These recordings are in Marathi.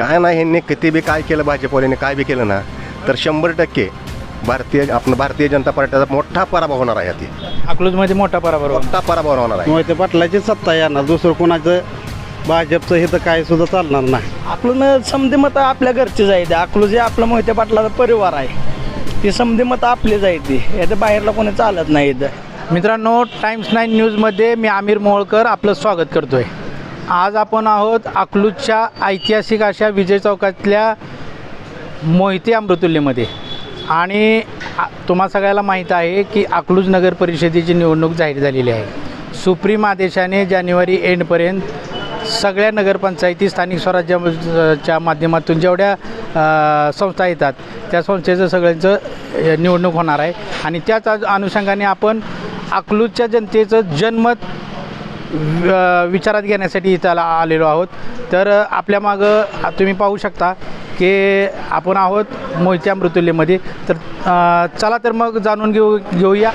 काय नाही ह्यांनी किती बी काय केलं भाजपवाल्याने काय बी केलं ना तर शंभर टक्के भारतीय आपण भारतीय जनता पार्टीचा मोठा पराभव होणार आहे ती अकलूजमध्ये मोठा पराभव मोठा पराभव होणार आहे. मोहिते पाटलाची सत्ता येणार दुसरं कोणाचं? भाजपचं हे तर काय सुद्धा चालणार नाही. आपलं समधी मत आपल्या घरचीच आहे ते. अकलू जे आपलं मोहिते पाटलाचा परिवार आहे. ती समधी मत आपलीच आहे ती. याचं बाहेरला कोणी चालत नाही इथं. मित्रांनो टाइम्स नाईन न्यूजमध्ये मी आमिर मोहोळकर आपलं स्वागत करतोय. आज आपण आहोत अकलूजच्या ऐतिहासिक अशा विजय चौकातल्या मोहिते अमृतुल्यमध्ये. आणि तुम्हा सगळ्याला माहीत आहे की अकलूज नगर परिषदेची निवडणूक जाहीर झालेली आहे. सुप्रीम आदेशाने जानेवारी एंडपर्यंत सगळ्या नगरपंचायती स्थानिक स्वराज्याच्या माध्यमातून जेवढ्या संस्था येतात त्या संस्थेचं सगळ्यांचं निवडणूक होणार आहे. आणि त्याच अनुषंगाने आपण अकलूजच्या जनतेचं जनमत विचारात घेण्यासाठी इथं आलेलो आहोत. तर आपल्या मागं तुम्ही पाहू शकता की आपण आहोत मोहित्या मृत्युल्यमध्ये तर चला तर मग जाणून घेऊ घेऊया.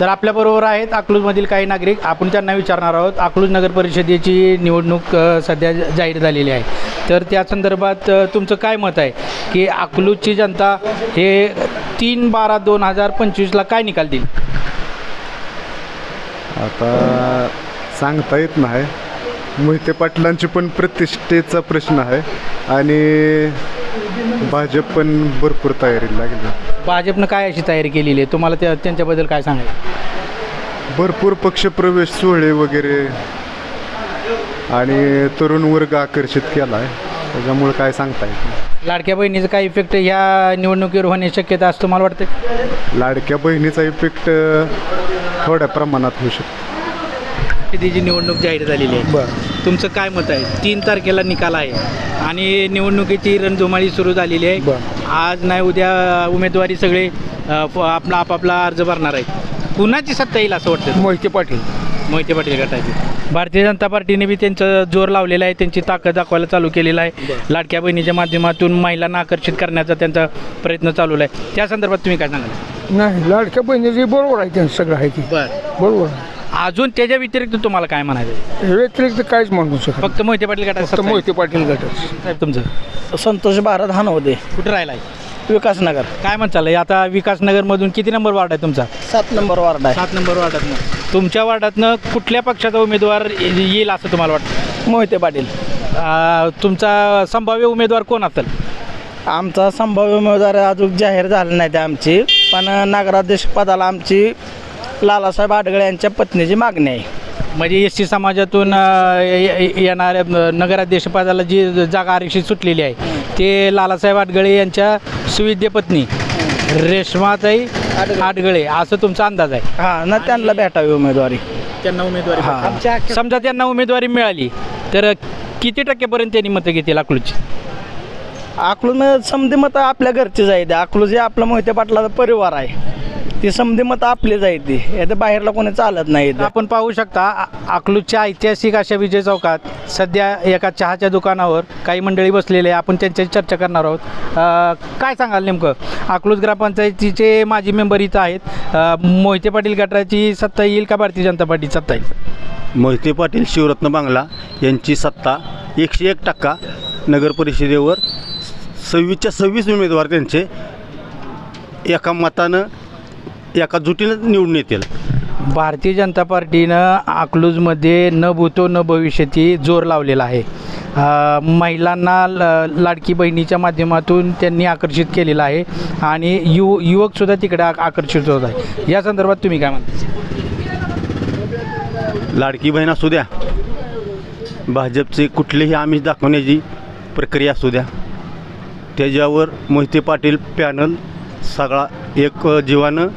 तर आपल्याबरोबर आहेत अकलूजमधील काही नागरिक. आपण त्यांना विचारणार आहोत. अकलूज नगर परिषदेची निवडणूक सध्या जाहीर झालेली आहे. तर त्या संदर्भात तुमचं काय मत आहे की अकलूजची जनता हे तीन बारा दोन हजार पंचवीसला काय निकाल देईल? आता सांगता येत नाही. मोहिते पाटलांची पण प्रतिष्ठेचा प्रश्न आहे आणि भाजप पण भरपूर तयारीला लागली. भाजपनं काय अशी तयारी केलेली आहे? तुम्हाला त्या त्यांच्याबद्दल काय सांगायचं? भरपूर पक्षप्रवेश सोहळे वगैरे आणि तरुण वर्ग आकर्षित केला आहे. त्याच्यामुळे काय सांगता येत नाही. लाडक्या बहिणीचा काय इफेक्ट ह्या निवडणुकीवर होण्याची शक्यता असं तुम्हाला वाटतं लाडक्या बहिणीचा इफेक्ट थोड्या प्रमाणात होऊ शकतो. तिची निवडणूक जाहीर झालेली आहे? बरं. तुमचं काय मत आहे? तीन तारखेला निकाल आहे. आणि निवडणुकीची रणधुमाळी सुरू झालेली आहे. आज नाही उद्या उमेदवारी सगळे अ, प- आपला आपापला अर्ज भरणार आहेत. कुणाची सत्ता येईल असं वाटतं? मोहिते पाटील. मोहिते पाटील गटाची. भारतीय जनता पार्टीने बी त्यांचं जोर लावलेला आहे. त्यांची ताकद दाखवायला चालू केलेला आहे. लाडक्या बहिणीच्या माध्यमातून महिलांना आकर्षित करण्याचा त्यांचा प्रयत्न चालू आहे. त्या संदर्भात तुम्ही काय सांगाल? नाही लाडक्या बहिणीची बरोबर आहे त्यांचं सगळं आहे ती. बरं. बरोबर. आहे अजून त्याच्या व्यतिरिक्त तुम्हाला काय म्हणायचं आहे? हे व्यतिरिक्त काहीच म्हणू शकत फक्त मोहिते पाटील गटाचं फक्त आहे. मोहिते पाटील गटच. साहेब तुमचं? संतोष भारत हानवते कुठं राहिलाय? विकासनगर काय म्हणत चाललंय? आता विकासनगरमधून किती नंबर वार्ड आहे तुमचा? सात नंबर वार्ड आहे. सात नंबर वार्डातनं. तुमच्या वार्डातनं कुठल्या पक्षाचा उमेदवार येईल असं तुम्हाला वाटतं? मोहिते पाटील. आ, तुमचा संभाव्य उमेदवार कोण असेल? आमचा संभाव्य उमेदवार अजून जाहीर झाला नाही ते आमची. पण नगराध्यक्ष पदाला आमची लालासाहेब आडगळे यांच्या पत्नीची मागणी आहे. म्हणजे एस टी समाजातून अ, ये- ये- येणाऱ्या नगराध्यक्षपदाला जी जागा आरक्षित सुटलेली आहे ते लालासाहेब आडगळे यांच्या सुविद्य पत्नी रेश्माताई आडगळे. असं तुमचा अंदाज आहे. हां ना त्यांना भेटावी उमेदवारी. त्यांना उमेदवारी हा. समजा त्यांना उमेदवारी मिळाली तर किती टक्केपर्यंत त्यांनी मतं घेतील अकलूजची? अकलून समधी मत आपल्या घरचीच आहे ते अकलू जे आपलं मोहिते पाटलाचा परिवार आहे ती समधी मत आपलीच आहे ती. याचं बाहेरला कोणी चालत नाही. आपण पाहू शकता अकलूजच्या ऐतिहासिक अशा विजय चौकात सध्या एका चहाच्या दुकानावर काही मंडळी बसलेले आहे. आपण त्यांच्याशी चर्चा करणार आहोत. अ, काय सांगाल नेमकं? अकलूज ग्रामपंचायतीचे माजी मेंबर इथं आहेत. मोहिते पाटील गटाची सत्ता येईल का भारतीय जनता पार्टीची सत्ता येईल? मोहिते पाटील शिवरत्न बांगला यांची सत्ता एकशे एक टक्का नगर परिषदेवर सव्वीसच्या सव्वीस उमेदवार त्यांचे एका मतानं एका जुटीनं निवडून येतील. भारतीय जनता पार्टीनं अकलूजमध्ये न भूतो न भविष्यती जोर लावलेला आहे. महिलांना ल लाडकी बहिणीच्या माध्यमातून त्यांनी आकर्षित केलेलं आहे आणि यु युवकसुद्धा तिकडे आक- आकर्षित होत आहे. या संदर्भात तुम्ही काय म्हणता? लाडकी बहीण असू द्या. भाजपचे कुठलेही आमिष दाखवण्याची प्रक्रिया असू द्या. त्याच्यावर मोहिते पाटील पॅनल सगळा एक जीवानं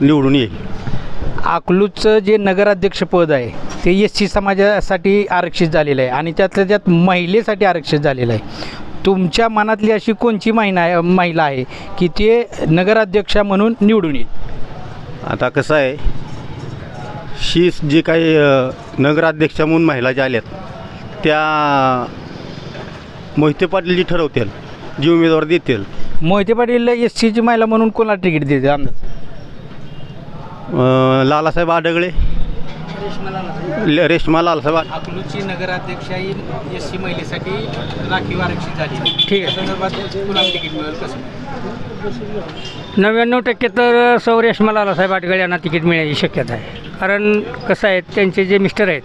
निवडून येईल. अकलूजचं जे नगराध्यक्षपद आहे ते एस सी समाजासाठी आरक्षित झालेलं आहे आणि त्यातल्या त्यात महिलेसाठी आरक्षित झालेलं आहे. तुमच्या मनातली अशी कोणची महिना आहे महिला आहे की ते नगराध्यक्षा म्हणून निवडून येईल? आता कसं आहे शी जे काही नगराध्यक्षा म्हणून महिला ज्या आल्यात त्या मोहिते पाटील जी ठरवतील. जी उमेदवार देतील. मोहिते पाटील एस सीची महिला म्हणून कोणाला तिकीट देते अंदाज? अ, लालासाहेब आडगळे. ल- रेश्मा लालसाहेब अकलूजची नगराध्यक्षा ही एस सी महिलेसाठी राखीव आरक्षित झाली. ठीक आहे. संदर्भात कुणाला तिकीट मिळेल कसं? नव्याण्णव टक्के तर सौ रेश्मा लालासाहेब आटगळे यांना तिकीट मिळण्याची शक्यता आहे. कारण कसं आहे त्यांचे जे मिस्टर आहेत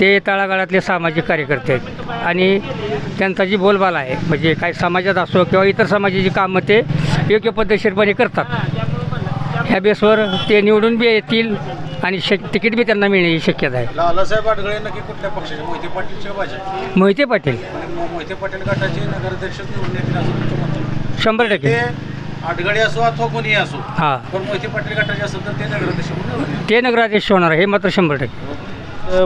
ते तळागाळातले सामाजिक कार्यकर्ते आहेत. आणि त्यांचा जी बोलबाला आहे म्हणजे काही समाजात असो किंवा इतर समाजाची कामं ते योग्य पद्धतशीरपणे करतात. ह्या बेसवर ते निवडून बी येतील आणि शक तिकीट बी त्यांना मिळण्याची शक्यता आहे. लालासाहेब आठवले नक्की कुठल्या पक्षाचे? मोहिते पाटीलच्या भाजप मोहिते पाटील. मोहिते पाटील गटाचे नगराध्यक्ष निवडून येतील असं. शंभर टक्के. आठगडे असो अथवा कोणी असो हां. पण मोहिते पाटील गटाचे असेल तर ते नगराध्यक्ष. ते नगराध्यक्ष होणार आहे हे मात्र शंभर टक्के.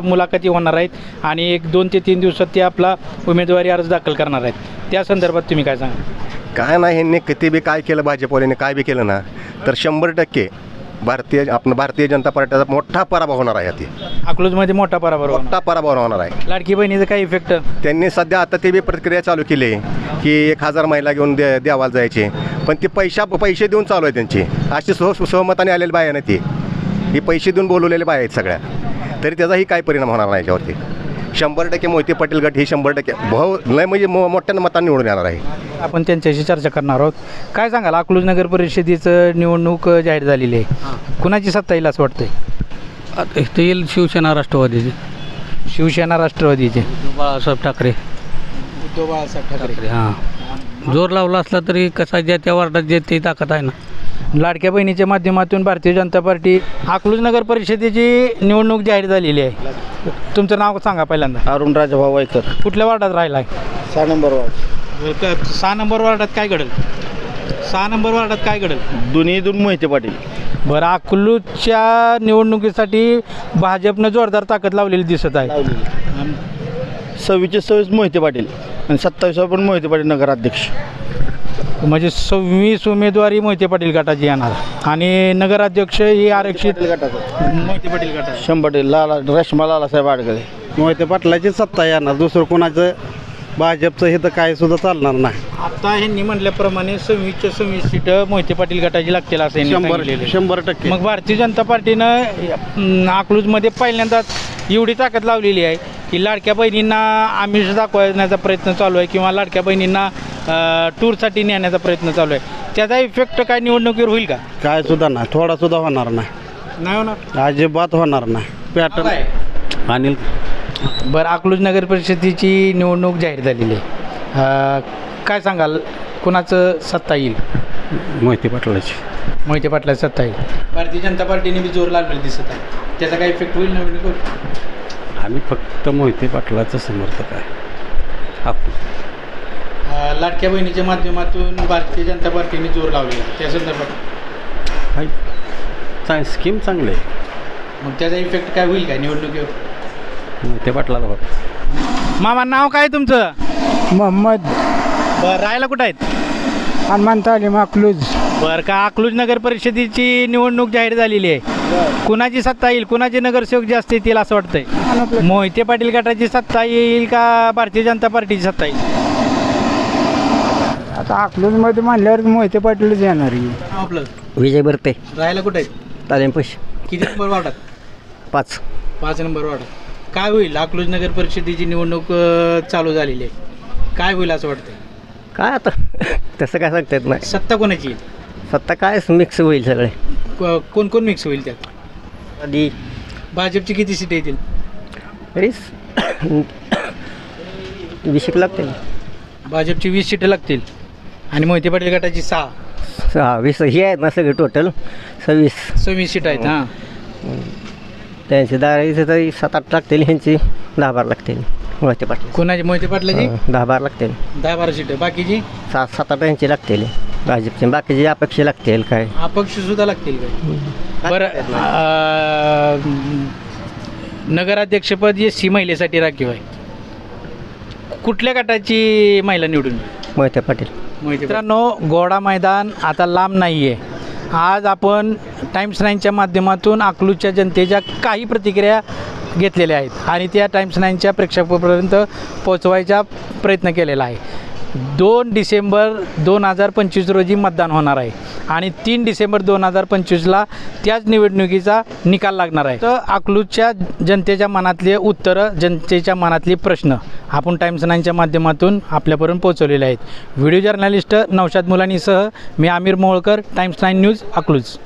मुलाखती होणार आहेत आणि एक दोन ते तीन दिवसात ते आपला उमेदवारी अर्ज दाखल करणार आहेत. त्या संदर्भात तुम्ही काय सांगा काय नाही ह्यांनी किती बी काय केलं भाजपवाल्याने काय बी केलं ना तर शंभर टक्के भारतीय आपण भारतीय जनता पार्टीचा मोठा पराभव होणार आहे ती अकलूजमध्ये मोठा पराभव होणार. मोठा पराभव होणार आहे. लाडकी बहिणीचा काय इफेक्ट त्यांनी सध्या आता ते बी प्रक्रिया चालू केली आहे की एक हजार महिला घेऊन दे देवाला जायचे. पण ती पैशा पैसे देऊन चालू आहे त्यांची. अशी सह सहमताने आलेली बाय ना ती. ही पैसे देऊन बोलवलेले बाय आहेत सगळ्या. तरी त्याचाही काय परिणाम होणार नाही याच्यावरती. शंभर टक्के मोहिते पाटील गट ही शंभर टक्के भाऊ लय म्हणजे मो मोठ्या मतांनी निवडून येणार आहे. आपण त्यांच्याशी चर्चा करणार आहोत. काय सांगाल अकलूज नगर परिषदेचं निवडणूक जाहीर झालेली आहे. कुणाची सत्ता येईल असं वाटतंय? आता इथे येईल शिवसेना राष्ट्रवादीचे. शिवसेना राष्ट्रवादीचे. बाळासाहेब ठाकरे. उद्धव बाळासाहेब ठाकरे हां. जोर लावला असला तरी कसा ज्या त्या वार्डात जे ते ताकद आहे ना. लाडक्या बहिणीच्या माध्यमातून भारतीय जनता पार्टी अकलूज नगर परिषदेची निवडणूक जाहीर झालेली आहे. तुमचं नाव सांगा पहिल्यांदा. अरुण राजाभाऊ वायकर. कुठल्या वार्डात राहिला आहे सहा नंबर वार्ड. सहा नंबर वार्डात काय घडेल? सहा नंबर वार्डात काय घडेल? दोन्ही दोन मोहिते पाटील. बरं अकलूजच्या निवडणुकीसाठी भाजपनं जोरदार ताकद लावलेली दिसत आहे. सव्वीसचे सव्वीस मोहिते पाटील आणि सत्तावीसवा पण मोहिते पाटील नगराध्यक्ष. म्हणजे सव्वीस उमेदवारी मोहिते पाटील गटाची येणार. आणि नगराध्यक्ष ही आरक्षित मोहिते पाटील गटाची. शंभर टक्के लाला रेश्मा लालासाहेब आडगळे. मोहिते पाटलाची सत्ता येणार. दुसरं कोणाचं? भाजपचं हे तर काय सुद्धा चालणार नाही. आता ह्यांनी म्हटल्याप्रमाणे सव्वीसच्या सव्वीस सीटं मोहिते पाटील गटाची लागतील असं शंभर सांगितलेलं आहे. शंभर टक्के. मग भारतीय जनता पार्टीनं अं, अकलूजमध्ये पहिल्यांदाच एवढी ताकद लावलेली आहे की लाडक्या बहिणींना आमिष दाखवण्याचा प्रयत्न चालू आहे किंवा लाडक्या बहिणींना टूरसाठी नेण्याचा प्रयत्न चालू आहे. त्याचा इफेक्ट काय निवडणुकीवर होईल का? काय सुद्धा नाही. थोडा सुद्धा होणार नाही. नाही होणार? अजिबात होणार नाही. पॅटर्न अनिल? बरं अकलूज नगर परिषदेची निवडणूक जाहीर झालेली आहे. अं, काय सांगाल? कुणाचं सत्ता येईल? मोहिते पाटलाची. मोहिते पाटला सत्ता येईल. भारतीय जनता पार्टीने बी जोर लावलेला दिसत आहे. त्याचा काय इफेक्ट होईल निवडणुकीवर? आम्ही फक्त मोहिते पाटलाचं समर्थक आहे. आपण लाडक्या बहिणीच्या माध्यमातून भारतीय जनता पार्टीने जोर लावलेला आहे. त्या संदर्भात. हाय. चांग स्कीम चांगली आहे. मग त्याचा इफेक्ट काय होईल काय निवडणुकीवर? मोहिते पाटलाला बघा. मामा नाव काय तुमचं? मोहम्मद. बरं राहायला कुठं आहेत? हनुमान तालीम अकलूज. बरं का अकलूज नगर परिषदेची निवडणूक जाहीर झालेली आहे. कुणाची सत्ता येईल? कुणाचे नगरसेवक जास्त येतील असं वाटतंय? मोहिते पाटील गटाची सत्ता येईल का भारतीय जनता पार्टीची सत्ता येईल? आता अकलूजमध्ये म्हणल्यावर मोहिते पाटीलच येणार आहे. आपलं? विजय बरते. राहायला कुठं? आहेत तालीमपश किती नंबर वार्डात? पाच. पाच नंबर वार्डात. काय होईल? अकलूज नगर परिषदेची निवडणूक अं, चालू झालेली आहे. काय होईल असं वाटतंय? काय आता? तसं काय सांगता येत नाही. सत्ता कोणाची येईल? सत्ता काय मिक्स होईल सगळे. को- कोण कोण मिक्स होईल त्यात? आधी. भाजपची किती सीट येतील? तरीच विषयक लागते भाजपची वीस सीटं लागतील. आणि मोहिते पाटील गटाची सहा. सहा वीस हे आहेत ना सगळे टोटल सव्वीस. सव्वीस सीट आहेत हां. त्यांची दारा इथे तरी सात आठ लागतील ह्यांची दहा बारा लागतील मोहिते पाटील. कोणाची मोहिते पाटलाची? दहा बारा लागतील. दहा बारा सीट. बाकीची? सात सात आठ यांची लागतील भाजपची. बाकीची अपेक्षा लागतील काय. अपक्ष सुद्धा लागतील काय? बरं अं, नगराध्यक्षपद एस सी महिलेसाठी राखीव आहे. कुठल्या गटाची महिला निवडून येईल? मोहिते पाटील. मित्रांनो गोडा मैदान आता लांब नाही आहे आज आपण टाईम्स नाईनच्या माध्यमातून अकलूजच्या जनतेच्या काही प्रतिक्रिया घेतलेल्या आहेत आणि त्या टाईम्स नाईनच्या प्रेक्षकापर्यंत पोचवायचा प्रयत्न केलेला आहे. दोन डिसेंबर दोन हजार पंचवीस रोजी मतदान होणार आहे. आणि तीन डिसेंबर दोन हजार पंचवीसला त्याच निवडणुकीचा निकाल लागणार आहे. तर अकलूजच्या जनतेच्या मनातले उत्तरं जनतेच्या मनातले प्रश्न आपण टाइम्स नाईनच्या माध्यमातून आपल्यापर्यंत पोहोचवलेले आहेत. व्हिडिओ जर्नलिस्ट नौशाद मुलानीसह मी Aamir Molkar Times Nine News Akluj.